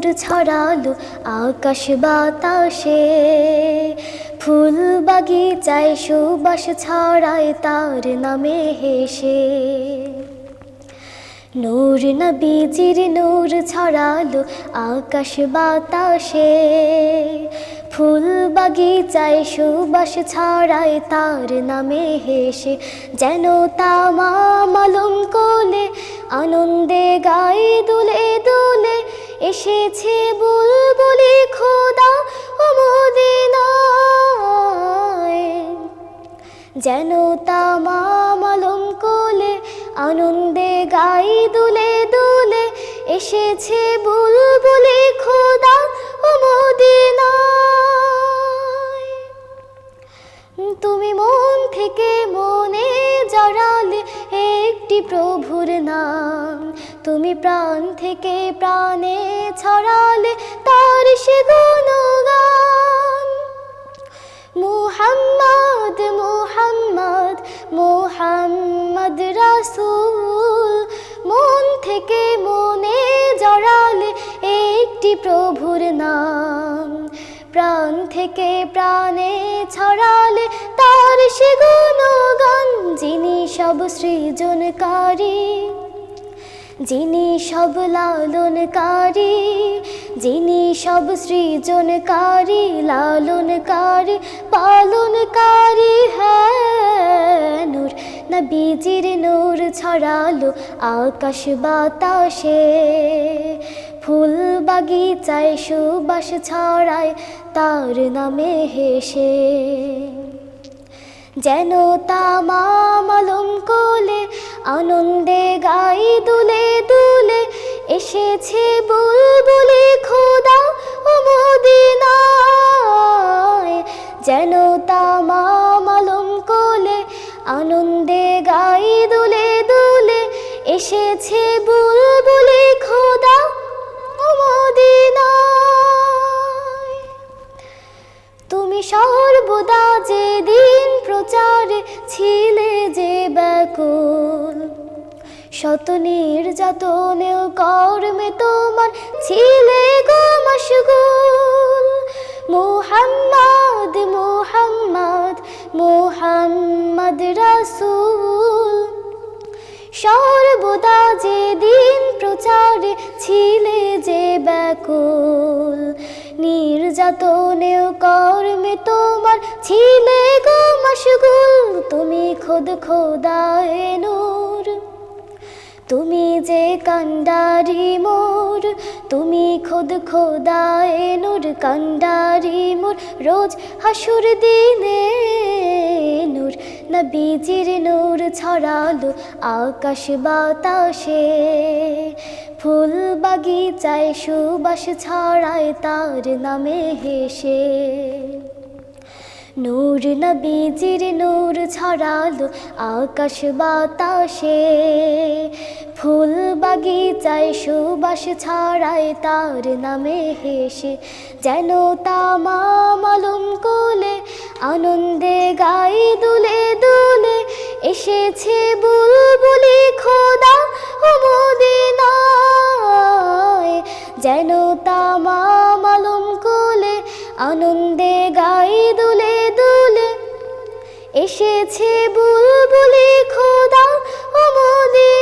নূর ছড়ালো আকাশ বাতাসে। ফুল বাগিচায় সুবাস ছড়ায় তার নামে হেসে। নূর নবীজির নূর ছড়ালো আকাশ বাতাসে। ফুল বাগিচায় সুবাস ছড়ায় তার নামে হেসে। যেন তামালম কোলে আনন্দে গায়ে দুলে দুলে এসেছে বুলবুলি খোদা ও যেন তামালম কোলে আনন্দে গাই দুলে দুলে এসেছে বুলবুলি খোদা ও তুমি মন থেকে মনে জড়ালে একটি প্রভুর নাম। তুমি প্রাণ থেকে প্রাণে ছড়ালে তার সে গুণগান। মুহাম্মদ মুহাম্মদ মুহাম্মদ রাসূল, মন থেকে মনে জড়ালে একটি প্রভুর নাম। প্রাণ থেকে প্রাণে ছড়ালে তার সে গুণগান, যিনি সব সৃজনকারী। যিনি সব লালনকারী, যিনি সব সৃজনকারী, লালনকারী, পালনকারী হ্যাঁ নূর নবীজির নূর ছড়ালো আকাশ বাতাসে। ফুল বাগিচায় সুবাস ছড়ায় তার নামে হেসে। যেন তামালম কোলে আনন্দে গাই দুলে দুলে এসেছে বুলবুলি খোদা ও মদিনায়। যেন তামালম কোলে আনন্দে গাই দুলে দুলে এসেছে বুলবুলি খোদা ও মদিনায়। তুমি সর্বদা যে দিন প্রচারে শত নির্যাতনেও কর্মে তোমার ছিলে গো মশগুল মুহাম্মদ মুহাম্মদ মুহাম্মদ রাসূল। সর্বদা যে দিন প্রচারে ছিলে যে ব্যাকুল। নির্যাতনেও কর্মে তোমার ছিলে গো মশগুল তুমি খোদ খোদায় নূর। তুমি যে কান্ডারি মোর, তুমি খোদ খোদায় নূর কান্ডারি মোর, রোজ হাসুর দিনে নূর, নবীজির নূর ছড়ালো আকাশ বাতাসে। ফুল বাগিচায় সুবাস ছড়ায় তার নামে হেসে। নূর নবীজির নূর ছড়ালো আকাশ বাতাসে। ফুল বাগিচায় সুবাস ছড়ায় তার নামে হেসে, যেন তামালম কোলে আনন্দে গাই দুলে দুলে, এসেছে বুলবুলি খোদা মদিনায়। যেন তামালম কোলে আনন্দে গাই দুলে এসেছে বুলবুলি খোদা মদিনায়